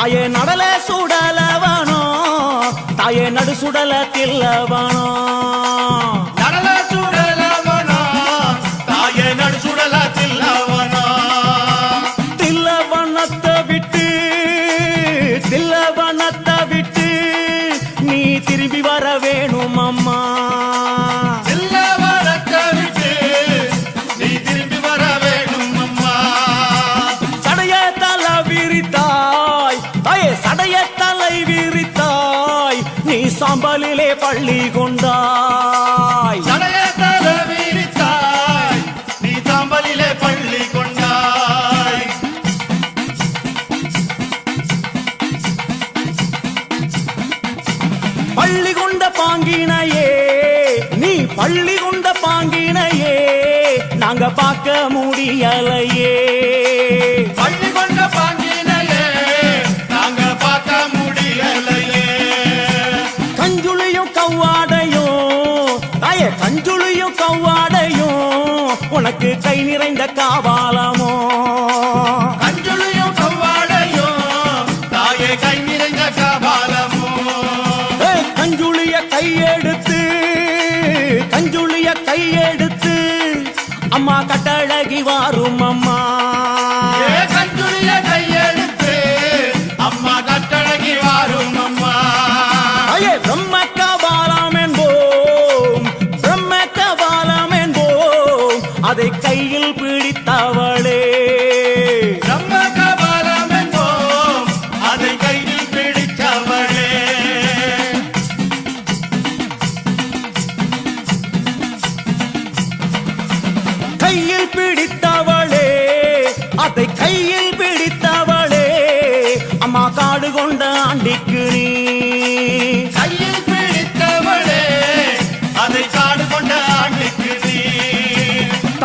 தாயே நடல சுடலவனோ தாயே நடு சுடல தில்லவனோ பள்ளி கொண்டாய். நீ சாம்பலிலே பள்ளி கொண்டாய். பள்ளி கொண்ட பாங்கினையே நீ பள்ளி கொண்ட பாங்கினையே நாங்க பார்க்க முடியலையே. தாயே கஞ்சுளியும் கவ்வாடையும் உனக்கு கை நிறைந்த காவாலமோ? கஞ்சுளியும் கவ்வாடையும் தாயே கை நிறைந்த கபாலமோ ஏய், கஞ்சுளிய கையெடுத்து கஞ்சுளிய கையெடுத்து அம்மா கட்டழகி வாரும்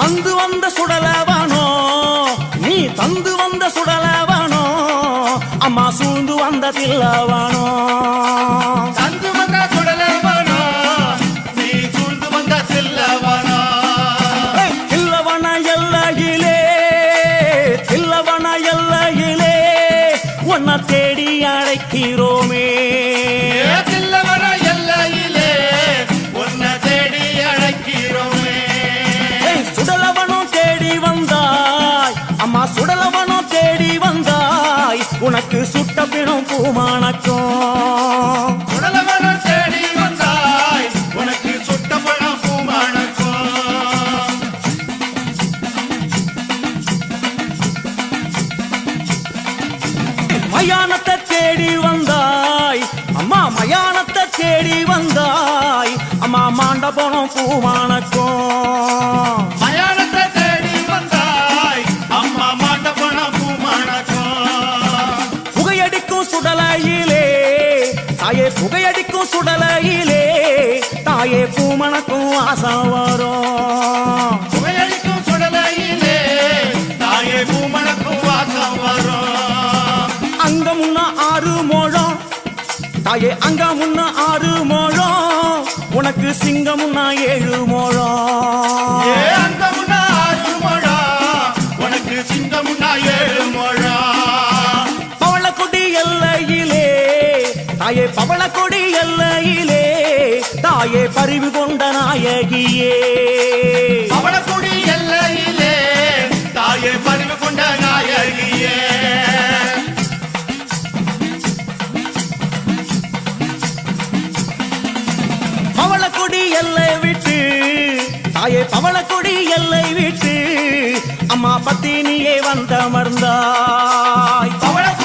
தந்து வந்த சுடலவனோ? நீ தந்து வந்த சுடலவனோ? அம்மா சூழ்ந்து வந்த தில்லவனோ? பூமானக்கும் மயானத்தை தேடி வந்தாய் அம்மா மயானத்தை தேடி வந்தாய் அம்மா மாண்ட போனோம் பூமானக்கும் தாயே பூமணக்கும் ஆசம் வரும். புகையடிக்கும் சுடலையிலே தாயே பூமணக்கும் வாசம் வரும். அங்க முன்ன ஆறு மோழம் தாயே அங்க முன்ன ஆறு மோழம் உனக்கு சிங்கம் ஏழு மோழம் அங்க பரிவு கொண்ட நாயகியே. பவளக்குடி எல்லையிலே தாயே பறிவு கொண்ட நாயகியே. பவளக்கொடி எல்லை விட்டு தாயே பவளக்கொடி எல்லை விட்டு அம்மா பத்தினியே வந்தமர்ந்தாய். பவளக்குடி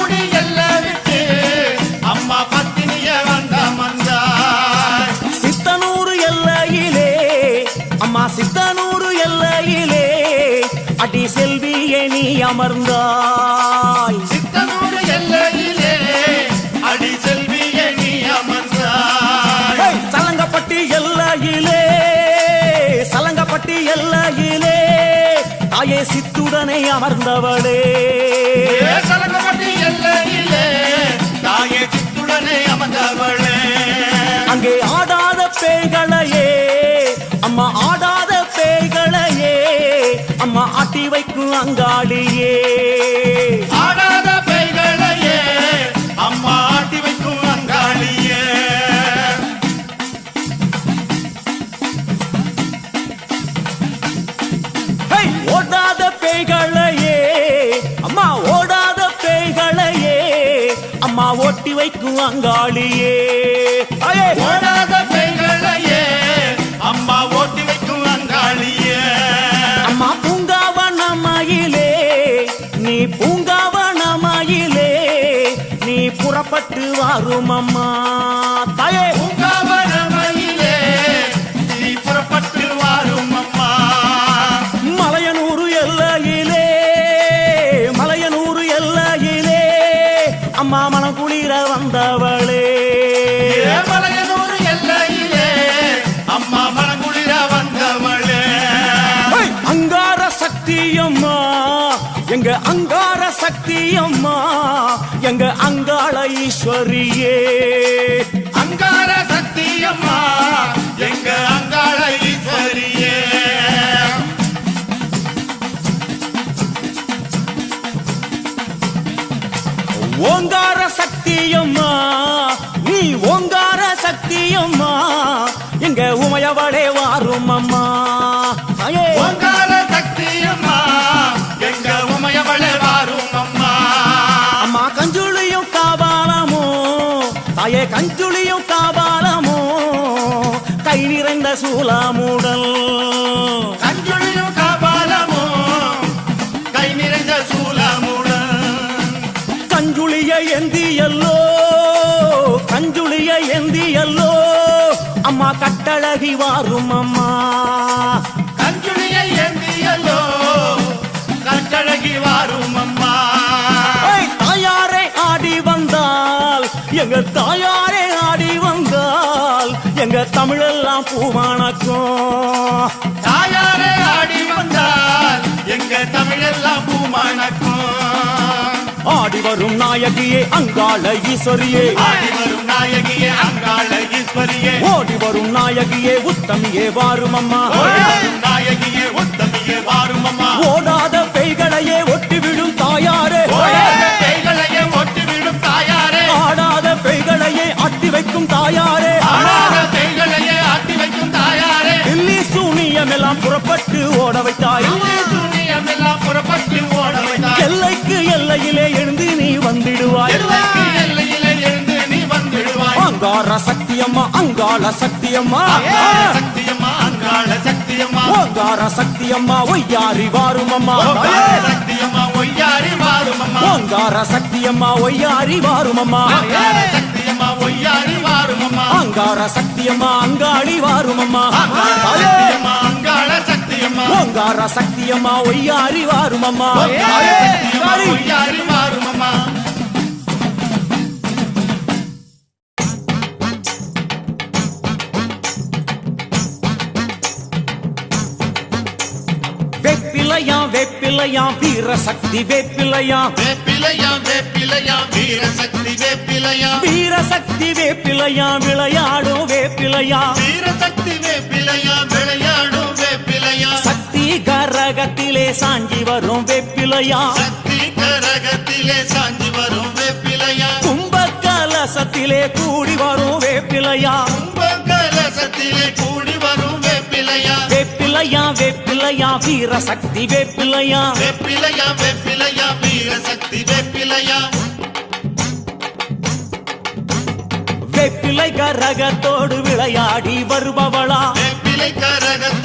அமர்ந்தாய் சித்தனூர் அடி செல்விய நீ அமர்ந்தாய். சலங்கப்பட்டி எல்லையிலே சலங்கப்பட்டி எல்லையிலே தாயே சித்துடனே அமர்ந்தவளே. சலங்கப்பட்டி எல்லையிலே தாயே சித்துடனே அமர்ந்தவளே. அங்கே ஆடாத பேய்களையே ஆட்டி வைக்கும் அங்காளியே. அம்மா தாயே. பூங்காவனமயிலே நீ புறப்பட்டு வாரும் அம்மா மலையனூரு எல்லையிலே மலையனூரு எல்லையிலே அம்மா மனம் குளிர வந்தவளே. அங்கார சக்தியம்மா எங்க அங்காள ஈஸ்வரியே. அங்கார சக்தியம்மா எங்க அங்காள ஈஸ்வரியே. ஓங்கார சக்தியம்மா நீ ஓங்கார சக்தியம்மா எங்க உமையவளே வாரும் அம்மா நிறைந்த சூலாமுடல் கஞ்சுளியும் காபாலமோ? கை நிறைந்த சூலமுடன் கஞ்சுளிய எந்தியல்லோ? கஞ்சுளிய எந்தியல்லோ? அம்மா கட்டழகி வாரும் அம்மா. கஞ்சுளியை ஏந்தியல்லோ கட்டழகி வாரும் அம்மா. தாயாரே ஆடி வந்தால் எங்க தாயாரே ஆடி வந்தால் எங்க தமிழெல்லாம் பூவானக்கும் தாயாரே ஆடி வந்தால் எங்க தமிழெல்லாம் பூமணக்கும் ஆடி வரும் நாயகியே அங்காள ஈஸ்வரியே. ஆடி வரும் நாயகியே அங்காள ஈஸ்வரியே. ஓடி வரும் நாயகியே உத்தமியே வாரும் அம்மா நாயகியே உத்தமியே வாரும் அம்மா ஓடாத பெய்களையே ஒட்டி சூனியம் எல்லாம் புறப்பட்டு ஓட வைத்தாய். எல்லாம் புறப்பட்டு ஓட வைத்தாய். எல்லைக்கு எல்லையிலே எழுந்து நீ வந்திடுவாய். அங்கார சக்தியம்மா அங்காள சக்தியம்மா. சக்தியம்மா அங்காள சக்தியம்மா. ஓங்கார சக்தியம்மா ஒய்யாரி வாரும் அம்மா அங்காள சக்தியம்மா ஒய்யாரி வாரும் அம்மா ஓங்கார சக்தியம்மா ஒய்யாரி வாரும் அம்மா அங்காள சக்தியம்மா ஒய்யாரி வாரும் அம்மா அங்கார சக்தியம்மா அங்காளி வாரும் அம்மா அங்காள சக்தியம்மா. ஓங்கார சக்தியம்மா ஒய்யாரி வாரும் அம்மா அங்காள சக்தியம்மா ஒய்யாரி வாரும் அம்மா வெப்பிலையா வெப்பிலையா வீர சக்தி வெப்பிலையா வேப்பிலையா வேப்பிலையா வீரசக்தி வேப்பிலையா வீரசக்தி வேப்பிலையா விளையாடும் வேப்பிலையா வீரசக்தி வேப்பிலையா சாஞ்சி வரும் வேப்பிலையா? சக்தி கரகத்திலே சாஞ்சி வரும் வேப்பிலையா? கும்ப கலசத்திலே கூடி வரும் வேப்பிலையா? கும்பகலசத்திலே கூடி வரும் வேப்பிலையா? வேப்பிலையா வேப்பிலையா வீரசக்தி வேப்பிலையா? வேப்பிலையா வேப்பிலையா வீரசக்தி வேப்பிலையா? வேப்பிலை கரகத்தோடு விளையாடி வருபவளா? வேப்பிலை கரகத்தோடு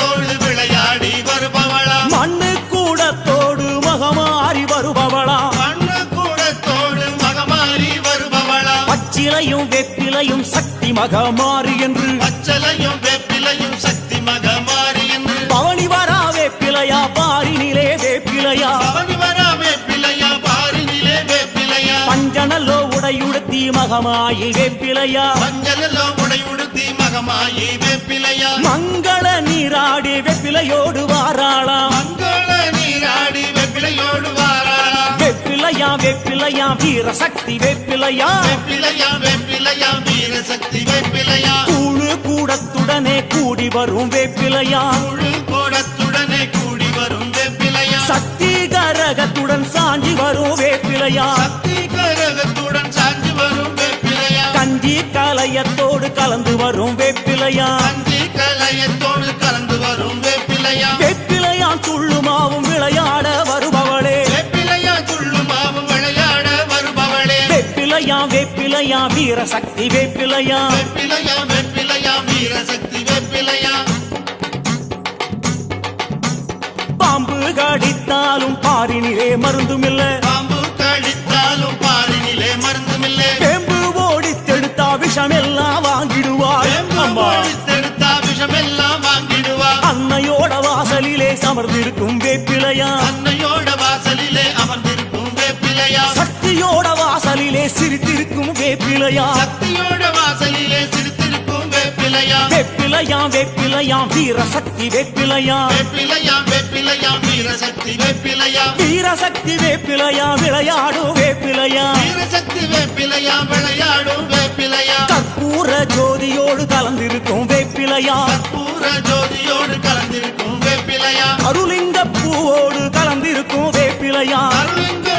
பச்சிலையும் வேப்பிலையும் சக்தி மகமாறி என்று. பச்சலையும் வேப்பிலையும் சக்தி மகமாறி என்று. பவனி வரா வேப்பிலையா பாரினிலே வேப்பிலையா. பவனி வரா வேப்பிலையா பாரினிலே வேப்பிலையா. பஞ்சனல்லோ உடையுடுத்தி மகமாயி வேப்பிலையா. மஞ்சளெல்லோ உடை உடுத்தி மகமாயி வேப்பிலையா. மங்கள நீராடி வேப்பிலையோடு வாராளாம். மங்கள நீராடி வேப்பிலையோடு வாராளா வேப்பிலையா வேப்பிலையா வீர சக்தி வேப்பிலையா வேப்பிலையா வேப்பிலையா வீரசக்தி வேப்பிலையா கூழு கூடத்துடனே கூடி வரும் வேப்பிலையா முழு கோடத்துடனே கூடி வரும் வேப்பிலையா சக்தி கரகத்துடன் சாஞ்சி வரும் வேப்பிலையா சக்தி கரகத்துடன் சாஞ்சு வரும் வேப்பிலையா கஞ்சி கலையத்தோடு கலந்து வரும் வேப்பிலையா கஞ்சி கலையத்தோடு கலந்து வரும் வேப்பிலையா வேப்பிலையா துள்ளுமாவும் விளையாட வருபவளே வேப்பிலையா வேப்பிலையா வீரசக்தி வேப்பிலையா? வேப்பிலையா வேப்பிலையா வீரசக்தி வேப்பிலையா? பாம்பு கடித்தாலும் பாரினிலே மருந்துமில்ல. பாம்பு கடித்தாலும் பாரினிலே மருந்துமில்லை. வேம்பு ஓடித்தெடுத்தா விஷமெல்லாம் வாங்கிடுவாள் அம்மா. தெடுத்தா விஷமெல்லாம் வாங்கிடுவா அன்னையோட வாசலிலே சமர்ந்திருக்கும் வேப்பிலையா? அன்னையோட வாசலிலே அமர்ந்திருக்கும் வேப்பிலையா? சக்தியோட வாசலிலே சிரித்திருக்கும் வேப்பிலையா? சக்தியோட வாசலிலே சிரித்திருக்கும் வேப்பிலையா? வேப்பிலையா வேப்பிலையா வீரசக்தி வேப்பிலையா? வேப்பிலையா வேப்பிலையா வீரசக்தி வேப்பிலையா? வீரசக்தி வேப்பிலையா விளையாடும் வேப்பிலையா? வீரசக்தி வேப்பிலையா விளையாடும் வேப்பிலையா? கற்பூர ஜோதியோடு கலந்திருக்கும் வேப்பிலையா? கற்பூர ஜோதியோடு கலந்திருக்கும் வேப்பிலையா? அருளிங்க பூவோடு கலந்திருக்கும் வேப்பிலையா? அருளிங்க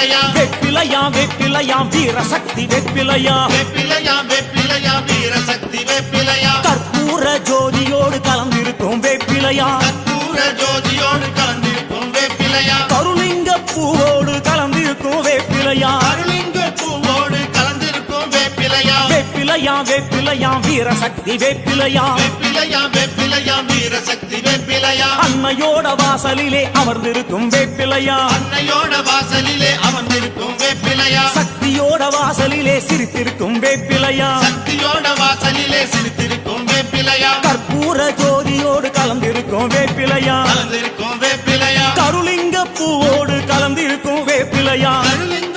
வேப்பிலையா வேப்பிலையா வேப்பிலையா வீரசக்தி வேப்பிலையா வேப்பிலையா வேப்பிலையா வீரசக்தி வேப்பிலையா கற்பூர ஜோதியோடு கலந்திருக்கும் வேப்பிலையா வீரசக்தி வேப்பிலையா வேப்பிலையா வேப்பிலையா வீரசக்தி வேப்பிலையா அன்னையோட வாசலிலே அமர்ந்திருக்கும் வேப்பிலையா அன்னையோட வாசலிலே அமர்ந்திருக்கும் வேப்பிலையா சக்தியோட வாசலிலே சிரித்திருக்கும் வேப்பிலையா சக்தியோட வாசலிலே சிரித்திருக்கும் வேப்பிலையா கற்பூர ஜோதியோடு கலந்திருக்கும் வேப்பிலையா கலந்திருக்கும் வேப்பிலையா கருளிங்க பூவோடு கலந்திருக்கும் வேப்பிலையா வேப்பிலையா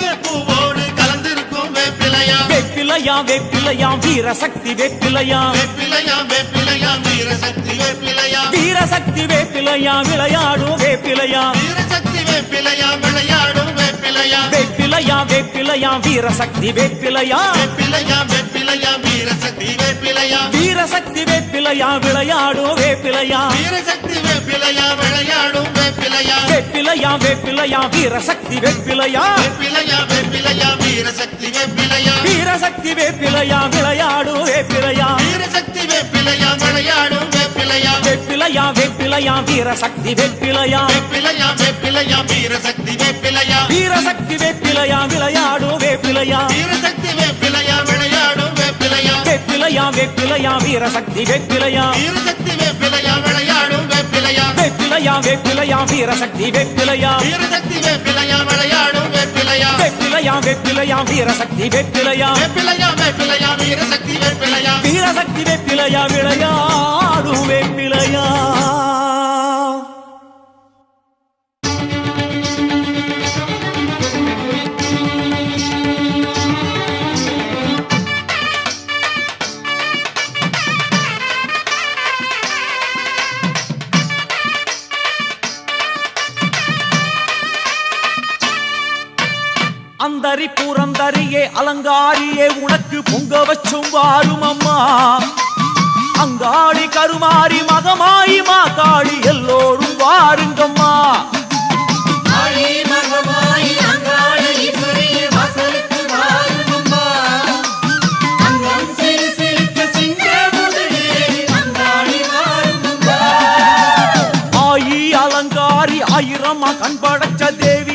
வேப்பிலையா வேப்பிலையா வீரசக்தி வேப்பிலையா? வேப்பிலையா வேப்பிலையா வீரசக்தி வேப்பிலையா? வீரசக்தி வேப்பிலையா விளையாடும் வேப்பிலையா? வீரசக்தி வேப்பிலையா விளையாடும் வேப்பிலையா? வேப்பிலையா வேப்பிலையா வீரசக்தி வேப்பிலையா? வேப்பிலையா வேப்பிலையா வீரசக்தி வேப்பிலையா? வீரசக்தி வேப்பிலையா விளையாடும் வேப்பிலையா? வீரசக்தி வேப்பிலையா விளையாடும் வேப்பிலையா? வேப்பிலையா வேப்பிலையா வீரசக்தி வேப்பிலையா? வேப்பிலையா வேப்பிலையா வீரசக்தி வேப்பிலையா? வீரசக்தி வேப்பிலையா விளையாடும் வேப்பிலையா? வீரசக்தி வேப்பிலையா விளையாடும் வேப்பிலையா? வேப்பிலையா வேப்பிலையா வீரசக்தி வேப்பிலையா? வேப்பிலையா வேப்பிலையா வீரசக்தி வேப்பிலையா? வீரசக்தி வேப்பிலையா விளையாடும் வேப்பிலையா? வீரசக்தி வேப்பிலையா விளையாடும் வேப்பிலையா வீரசக்தி வேப்பிலையா வீரசக்தி வேப்பிலையா விளையாடும் வேப்பிலையா வேப்பிலையா வேப்பிலையா வீரசக்தி வேப்பிலையா வீரசக்தி வேப்பிலையா விளையாடும் வேப்பிலையா வேப்பிலையா வேப்பிலையா வீரசக்தி வேப்பிலையா வேப்பிலையா வேப்பிலையா வீரசக்தி வேப்பிலையா வீரசக்தி வேப்பிலையா விளையாடும் வேப்பிலையா அந்தரி பூரந்தரியே அலங்காரியே உனக்கு பொங்க வச்சும் வாரும் அம்மா. அங்காளி கருமாரி மகமாயி மாகாளி எல்லோரும் வாருங்கம்மா. ஆயி அலங்காரி ஆயிரமா கண்படைச்ச தேவி.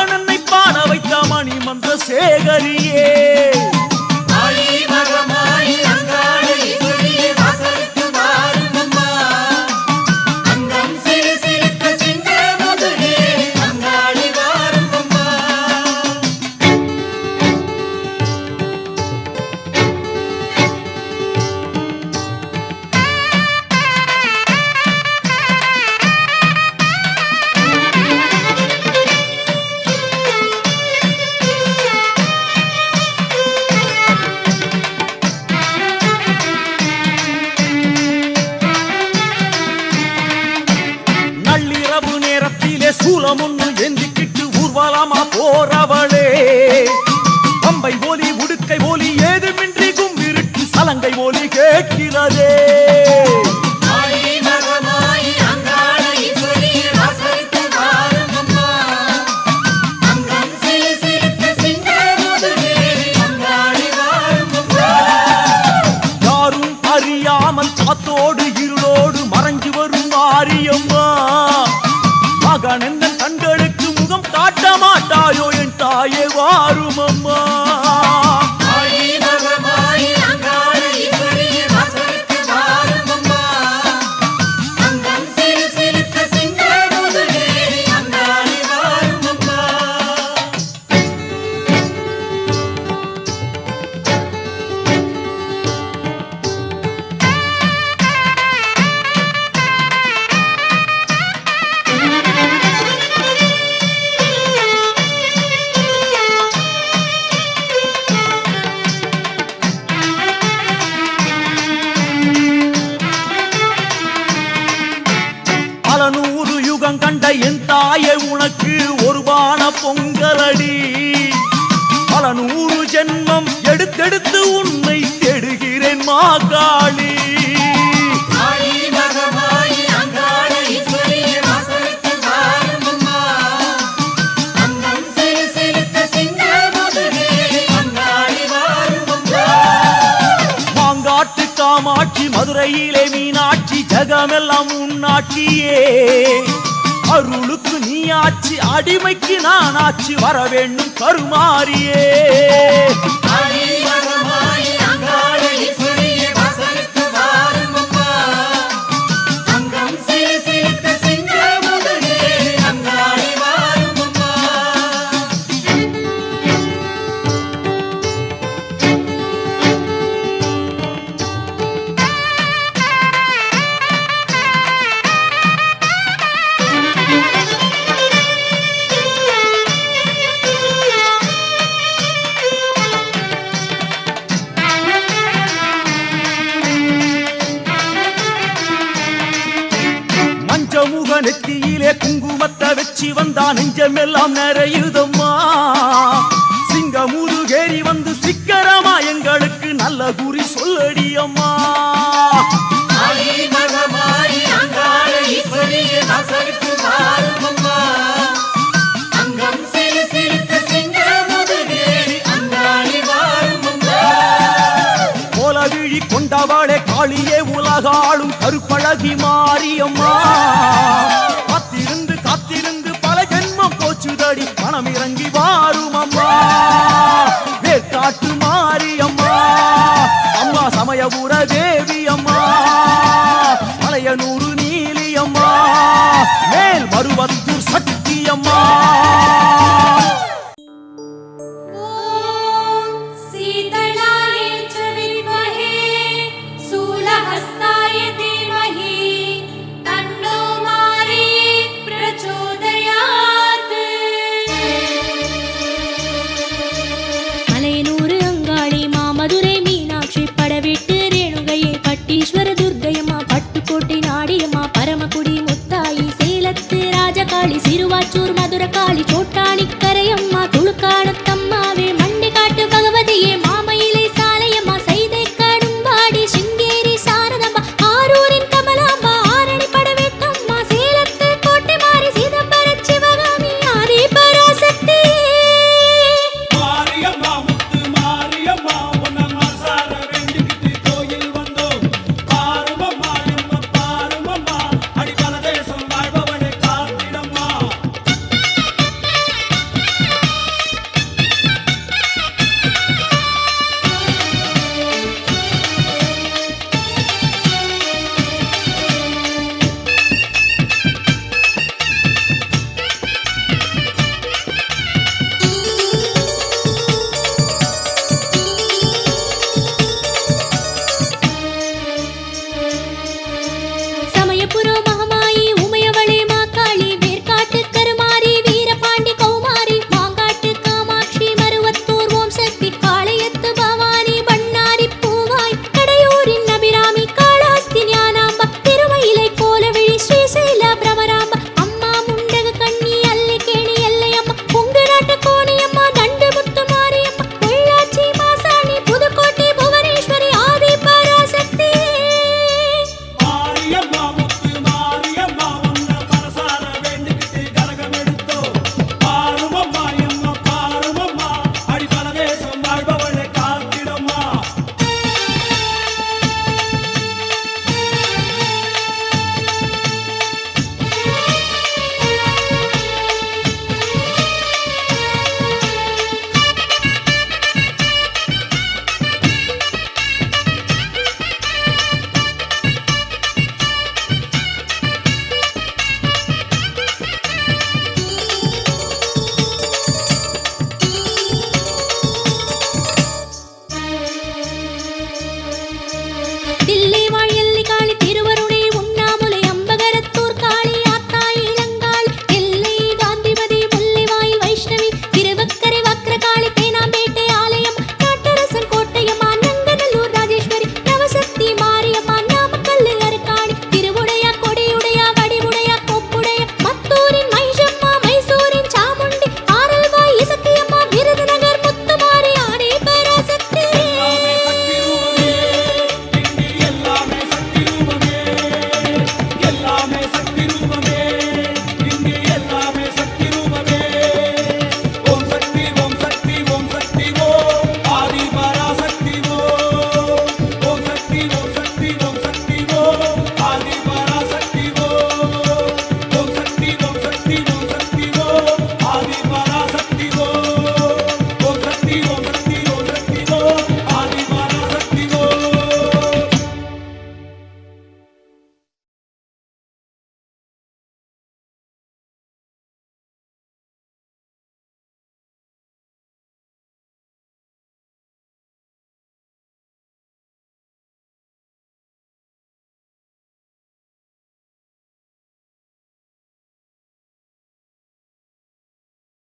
மகன் என்னை பாட வைத்த மணிமந்த சேகரியே. காமாட்சி மதுரையிலே மீனாட்சி ஜகமெல்லாம் உன்னாட்சியே அருளுக்கு நீ ஆட்சி அடிமைக்கு நான் ஆட்சி வர வேண்டும் கருமாரியே நெத்தியிலே குங்குமத்தை வச்சு வந்தா நெஞ்சமெல்லாம் நிறையுதம்மா. சிங்கமுருகேரி வந்து சிக்கரமா எங்களுக்கு நல்ல குறி சொல்லடி அம்மா. அங்காள ஈஸ்வரிய காளியே உலகாளும் கருப்பழகி மாரியம்மா. காத்திருந்து காத்திருந்து பல ஜென்மம் போச்சுதடி மனம் இறங்கி வாரும் அம்மா வேற்காட்டு மாரியம்மா. அம்மா சமயபுர தேவி அம்மா மலையனூறு நீலியம்மா. மேல் மறுபத்து சக்தியம்மா. மதுரக்காளி சிறுவாச்சூர் மதுரக்காளி கோட்டாளி கரையம்மா துளுக்காணத்த दिल्ली